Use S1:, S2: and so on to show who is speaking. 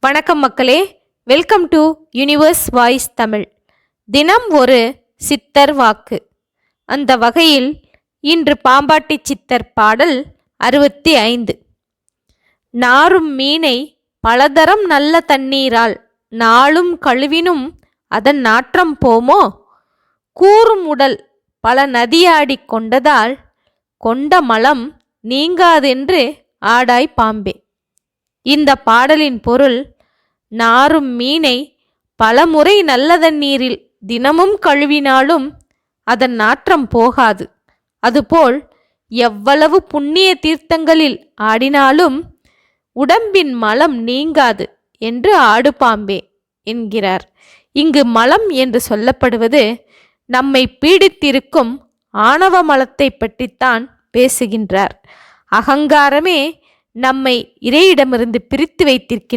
S1: வணக்கம் மக்களே. Welcome to universe voice Tamil தினம் ஒரு சித்தர் வாக்கு. அந்த வகையில் இன்று பாம்பாட்டி சித்தர் பாடல் அறுபத்தி ஐந்து. நாரும் மீனை பலதரம் நல்ல தண்ணீரால் நாளும் கழுவினும் அதன் நாற்றம் போமோ? கூறும் உடல் பல நதியாடிக் கொண்டதால் கொண்ட மலம் நீங்காதென்று ஆடாய் பாம்பே. இந்த பாடலின் பொருள் நாரும் மீனை பலமுறை நல்ல தண்ணீரில் தினமும் கழுவினாலும் அதன் நாற்றம் போகாது. அதுபோல் எவ்வளவு புண்ணிய தீர்த்தங்களில் ஆடினாலும் உடம்பின் மலம் நீங்காது என்று ஆடு பாம்பே என்கிறார். இங்கு மலம் என்று சொல்லப்படுவது நம்மை பீடித்திருக்கும் ஆணவ மலத்தை பற்றித்தான் பேசுகின்றார். அகங்காரமே நம்மை இறையிடமிருந்து பிரித்து வைத்திருக்கின்ற